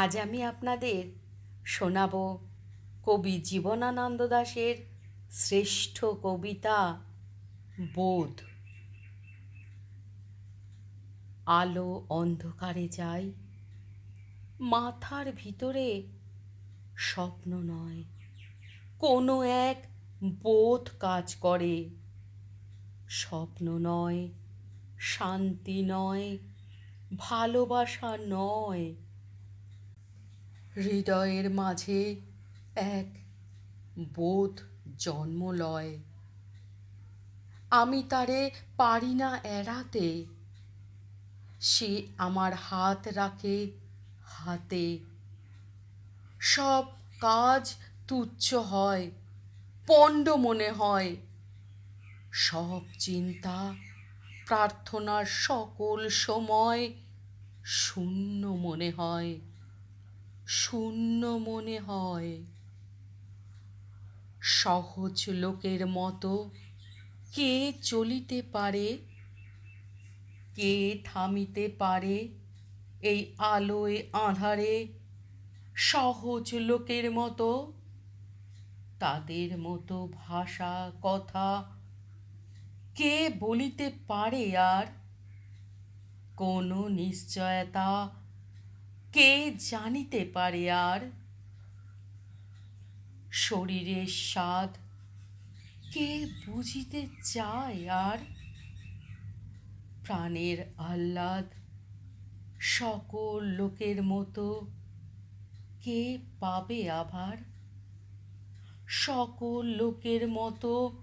আজ আমি আপনাদের শোনাব কবি জীবনানন্দ দাশের শ্রেষ্ঠ কবিতা বোধ। আলো অন্ধকারে যায়, মাথার ভিতরে স্বপ্ন নয়, কোনো এক বোধ কাজ করে। স্বপ্ন নয়, শান্তি নয়, ভালোবাসা নয় হৃদয়ের মাঝে এক বোধ জন্ম লয়। আমি তারে পারি না এড়াতে, সে আমার হাত রাখে হাতে। সব কাজ তুচ্ছ হয়, পণ্ড মনে হয়। সব চিন্তা প্রার্থনার সকল সময় শূন্য মনে হয়। শূন্য মনে হয়। সহজ লোকের মতো কে চলিতে পারে, কে থামিতে পারে এই আলোয় আঁধারে? সহজ লোকের মতো তাদের মতো ভাষা, কথা কে বলিতে পারে আর কোনো নিশ্চয়তা কে জানিতে পারে আর? শরীরের স্বাদ কে বুঝিতে চায় আর? প্রাণের আহ্লাদ সকল লোকের মতো কে পাবে আবার সকল লোকের মতো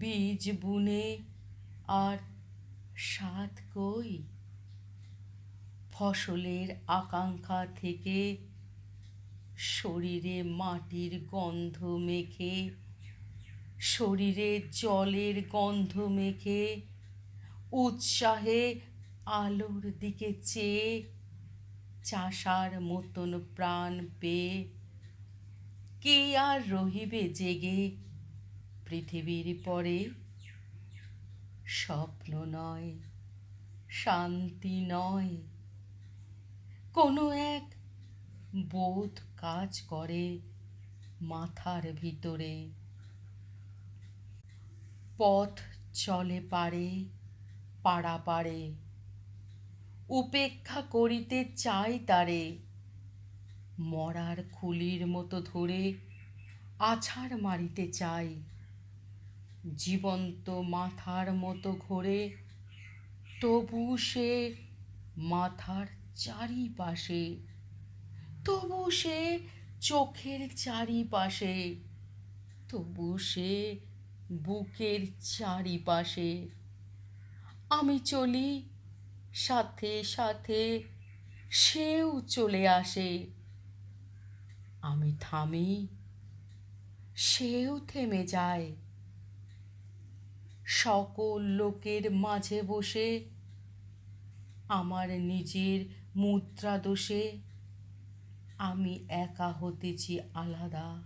বীজ বুনে আর সাত কই? ফসলের আকাঙ্ক্ষা থেকে শরীরে মাটির গন্ধ মেখে, শরীরে জলের গন্ধ মেখে, উৎসাহে আলোর দিকে চেয়ে চাষার মতন প্রাণ পেয়ে কে আর রহিবে জেগে পৃথিবীর পরে? স্বপ্ন নয়, শান্তি নয় কোনো এক বোধ কাজ করে মাথার ভিতরে। পথ চলে পারে, পাড়া পারে উপেক্ষা করিতে চাই তারে। মরার খুলির মতো ধরে আছাড় মারিতে চাই। জীবন্ত মাথার মতো ঘোরে, তবু সে মাথার চারিপাশে। তবু সে চোখের চারিপাশে, তবু সে বুকের চারিপাশে। আমি চলি সাথে সাথে সেও চলে আসে। আমি থামি, সেও থেমে যায়। সকল লোকের মাঝে বসে আমার নিজের মুদ্রা দোষে আমি একা হতেছি আলাদা।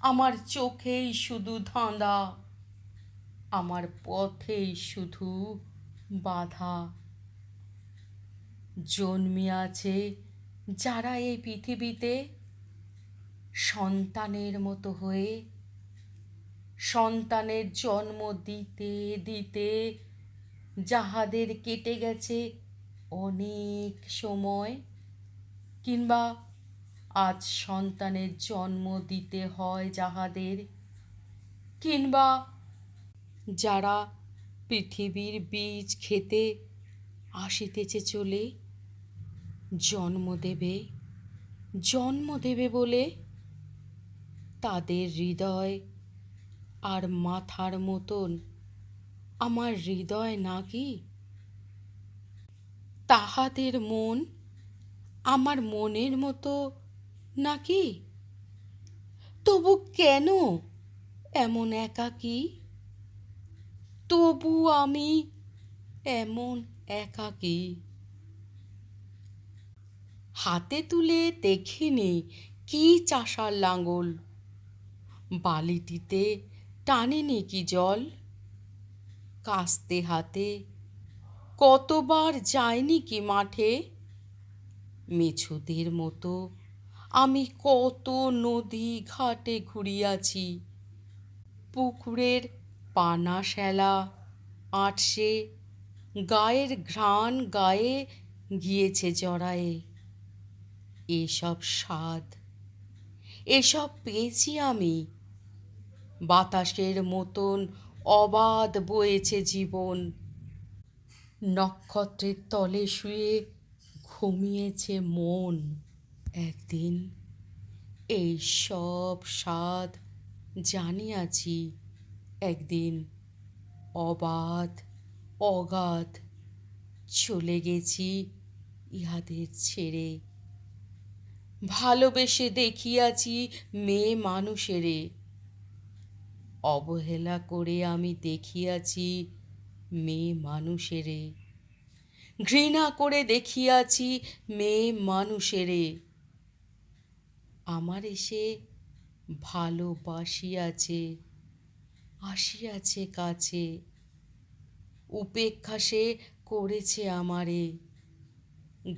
আমার চোখেই শুধু ধাঁধা, আমার পথেই শুধু বাধা। জন্মিয়াছে যারা এই পৃথিবীতে সন্তানের মতো হয়ে, সন্তানের জন্ম দিতে দিতে যাহাদের কেটে গেছে অনেক সময় কিংবা আজ সন্তানের জন্ম দিতে হয় যাহাদের, কিংবা যারা পৃথিবীর বীজ খেতে আসিতেছে চলে, জন্ম দেবে জন্ম দেবে বলে তাদের হৃদয় আর মাথার মতন। আমার হৃদয় নাকি তাহাদের মন আমার মনের মতো নাকি? তবু কেন এমন একাকী? তবু আমি এমন একাকী। হাতে তুলে দেখিনি কি চাষার লাঙল। বালিটিতে টানেনি কি জল। কাস্তে হাতে কতবার যায়নি কি মাঠে? মেছুদের মতো। আমি কত নদী ঘাটে ঘুরিয়াছি। পুকুরের পানা শ্যালা আটসে গায়ের ঘ্রাণ গায়ে গিয়েছে জড়ায়ে। এসব স্বাদ, এসব পেয়েছি আমি। বাতাসের মতন অবাধ বয়েছে জীবন। নক্ষত্রের তলে শুয়ে ঘুমিয়েছে মন। একদিন এই সব স্বাদ জানিয়াছি, একদিন অবাধ অগাধ চলে গেছি ইহাদের ছেড়ে। ভালোবেসে দেখিয়াছি মেয়ে মানুষেরে। অবহেলা করে আমি দেখিয়াছি মেয়ে মানুষেরে। ঘৃণা করে দেখিয়াছি মেয়ে মানুষেরে। আমার এসে ভালোবাসিয়াছে, আসিয়াছে কাছে। উপেক্ষা সে করেছে আমারে,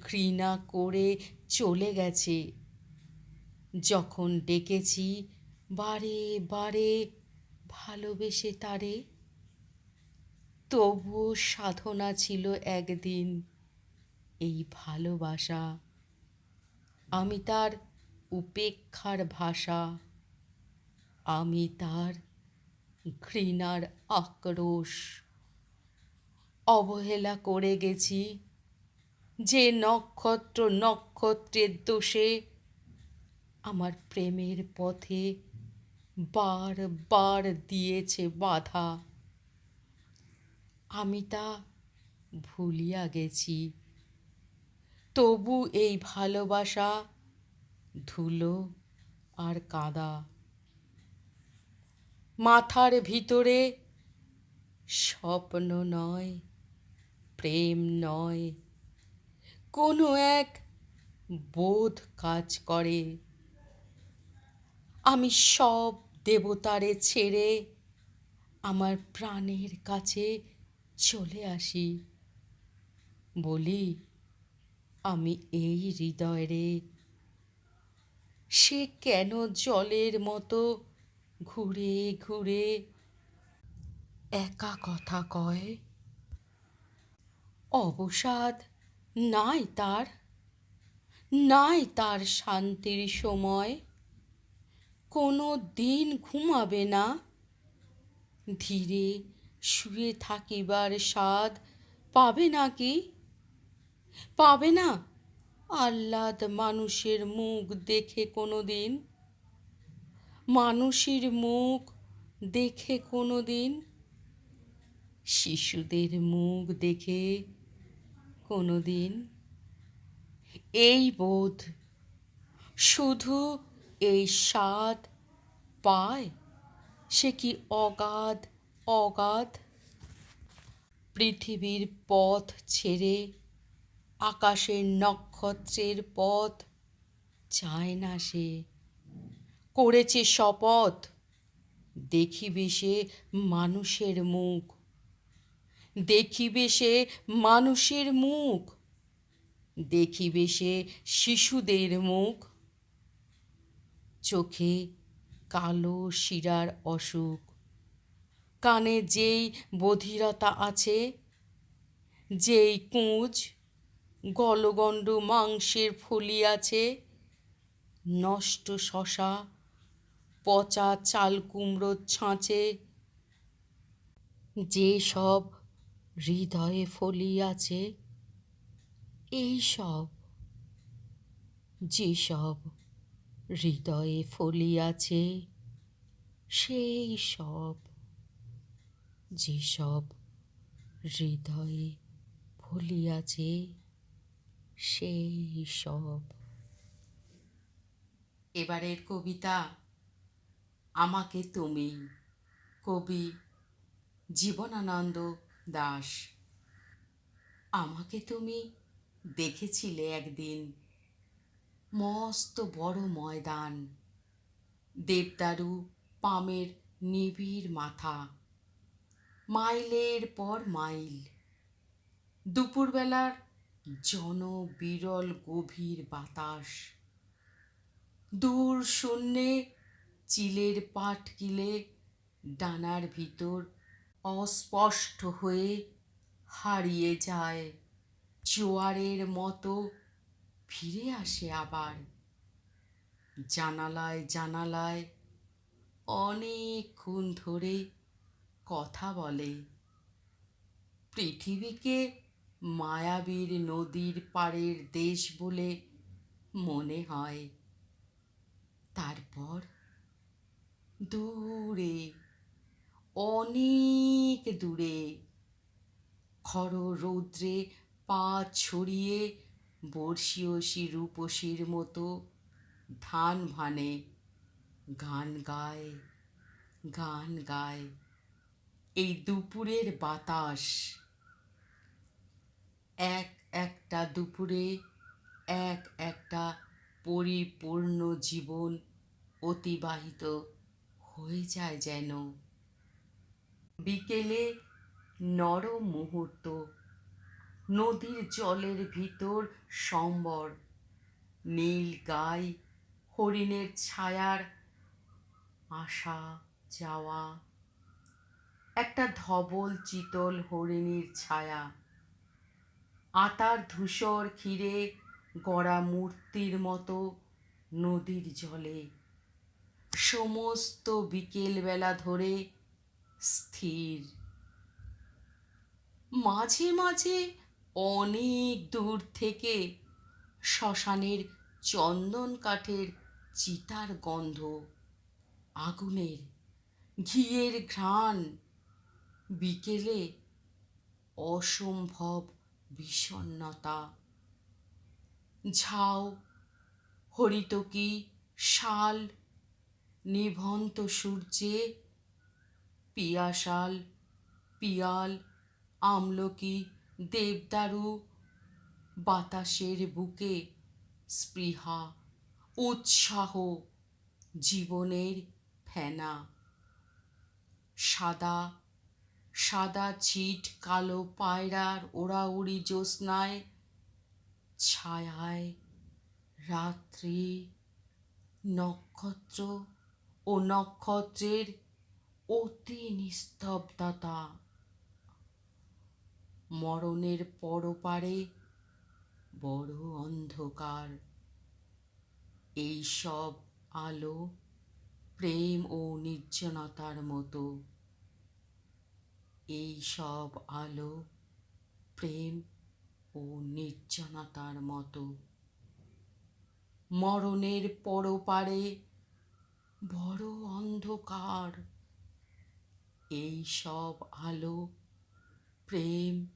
ঘৃণা করে চলে গেছে। যখন ডেকেছি, বারে বারে ভালোবেসে তারে তবুও সাধনা ছিল একদিন এই ভালোবাসা। আমি তার উপেক্ষার ভাষা। আমি তার ঘৃণার আক্রোশ। অবহেলা করে গেছি যে নক্ষত্র নক্ষত্রের দোষে আমার প্রেমের পথে বার বার দিয়েছে বাধা। আমি তা ভুলিয়া গেছি। তবু এই ভালোবাসা ধুলো আর কাদা। মাথার ভিতরে স্বপ্ন নয়, প্রেম নয়, কোনো এক বোধ কাজ করে। আমি সব দেবতারে ছেড়ে আমার প্রাণের কাছে চলে আসি। বলি, আমি এই হৃদয় রে। সে কেন জলের মতো ঘুরে ঘুরে একা কথা কয়? অবসাদ নাই তার নাই তার শান্তির সময়। কোনো দিন ঘুমাবে না। ধীরে শুয়ে থাকিবার স্বাদ পাবে নাকি? পাবে না। আহ্লাদ মানুষের মুখ দেখে কোনো দিন মানুষের মুখ দেখে কোনো দিন শিশুদের মুখ দেখে কোনো দিন এই বোধ শুধু এই স্বাদ পায়? সে কি অগাধ অগাধ পৃথিবীর পথ ছেড়ে আকাশের নক্ষত্রের পথ চায় না সে। করেছে শপথ, দেখিবে সে মানুষের মুখ। দেখিবে সে মানুষের মুখ, দেখিবে সে শিশুদের মুখ। চোখে কালো শিরার অসুখ কানে যেই বধিরতা আছে, যেই কুঁজ গলগণ্ড মাংসের ফলি আছে, নষ্ট শশা, পচা চাল কুমড়োর ছাঁচে, যে সব হৃদয়ে ফলি আছে, এই সব যেসব হৃদয়ে ফলি আছে, সেই সব যেসব হৃদয়ে ফলি আছে সেই সব এবারের কবিতা আমাকে তুমি, কবি জীবনানন্দ দাস। আমাকে তুমি দেখেছিলে একদিন, মস্ত বড় ময়দান, দেবদারু পামের নিবিড় মাথা। মাইলের পর মাইল। দুপুরবেলার জন বিরল গভীর বাতাস। দূর শূন্যে চিলের পাট পাটকিলে ডানার ভিতর অস্পষ্ট হয়ে হারিয়ে যায়। জোয়ারের মতো ফিরে আসে আবার। জানালায় জানালায় অনেকক্ষণ ধরে কথা বলে। পৃথিবীকে মায়াবীর নদীর পাড়ের দেশ বলে মনে হয়। তারপর দূরে, অনেক দূরে খর রৌদ্রে পা ছড়িয়ে বর্ষীয়সী রূপসীর মতো ধান ভানে গান গায় গান গায়। এই দুপুরের বাতাস। এক একটা দুপুরে এক একটা পরিপূর্ণ জীবন অতিবাহিত হয়ে যায় যেন। বিকেলে নরম মুহূর্ত, নদীর জলের ভিতর সম্বর, নীল গাই, হরিণের ছায়ার আসা যাওয়া একটা ধবল চিতল হরিণীর ছায়া। আতার ধূসর ক্ষীরে গড়া মূর্তির মতো নদীর জলে। সমস্ত বিকেলবেলা ধরে স্থির। মাঝে মাঝে অনেক দূর থেকে শ্মশানের চন্দন কাঠের চিতার গন্ধ, আগুনের ঘিয়ের ঘ্রাণ বিকেলে অসম্ভব বিষণ্ণতা। ঝাউ হরিতকি, শাল, নিভন্ত সূর্যে, পিয়াশাল, পিয়াল, আমলকি, দেবদারু, বাতাসের বুকে স্পৃহা, উৎসাহ, জীবনের ফেনা। সাদা সাদা ছিট, কালো পায়রার ওড়াউড়ি জ্যোৎস্নায় ছায়ায় রাত্রি, নক্ষত্র ও নক্ষত্রের অতি নিস্তব্ধতা। মরণের পরপারে বড় অন্ধকার। এই সব আলো প্রেম ও নির্জনতার মতো। এই সব আলো, প্রেম ও নির্জনতার মতো। মরণের পরপারে বড় অন্ধকার। এই সব আলো, প্রেম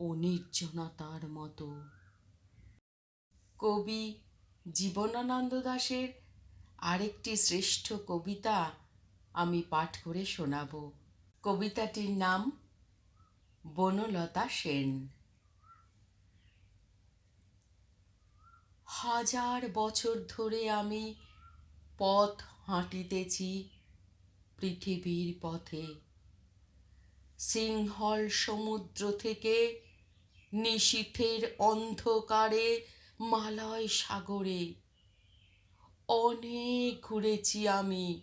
ও নির্জনতার মতো। কবি জীবনানন্দ দাশের আরেকটি শ্রেষ্ঠ কবিতা আমি পাঠ করে শোনাব। কবিতাটির নাম বনলতা সেন। হাজার বছর ধরে আমি পথ হাঁটিতেছি পৃথিবীর পথে। সিংহল সমুদ্র থেকে নিশীথের অন্ধকারে মালয় সাগরে। অনেক ঘুরেছি আমি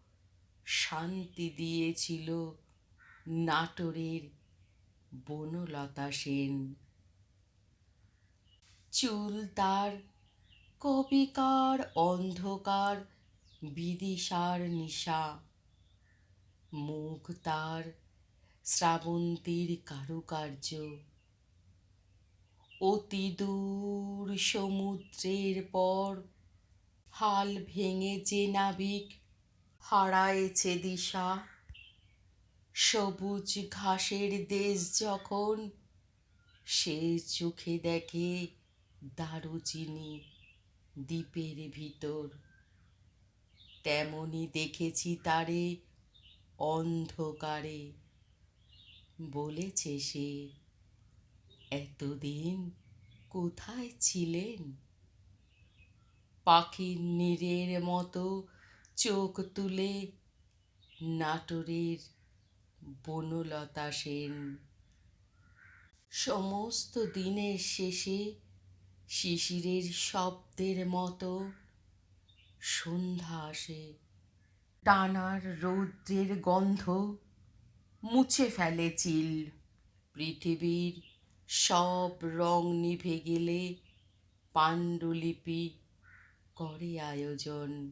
শান্তি দিয়েছিল নাটোরের বনলতা সেন। চুল তার কবিকার অন্ধকার বিদিশার নিশা। মুখ তার শ্রাবন্তীর কারুকার্য। অতি দূর সমুদ্রের পর হাল ভেঙে যে নাবিক হারায়েছে দিশা। সবুজ ঘাসের দেশ যখন সে চোখে দেখে দারুচিনি দ্বীপের ভিতর। তেমনি দেখেছি তারে অন্ধকারে। বলেছে সে, এতদিন কোথায় ছিলেন? পাখির নীরের মতো চোখ তুলে নাটোরের বনলতা সেন। সমস্ত দিনের শেষে শিশিরের শব্দের মতো সন্ধ্যা আসে। টানার রৌদ্রের গন্ধ মুছে ফেলে চিল। পৃথিবীর সব রং নিভে গেলে পাণ্ডুলিপি করে আয়োজন।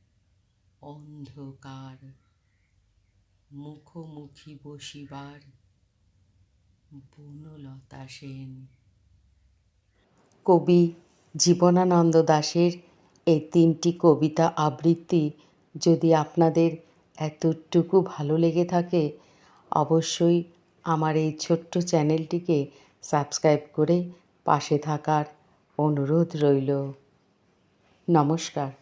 অন্ধকার। মুখোমুখি বসিবার বনলতা সেন। কবি জীবনানন্দ দাশের এই তিনটি কবিতা আবৃত্তি যদি আপনাদের এতটুকু ভালো লেগে থাকে, অবশ্যই আমার এই ছোট্ট চ্যানেলটিকে সাবস্ক্রাইব করে পাশে থাকার অনুরোধ রইল। নমস্কার।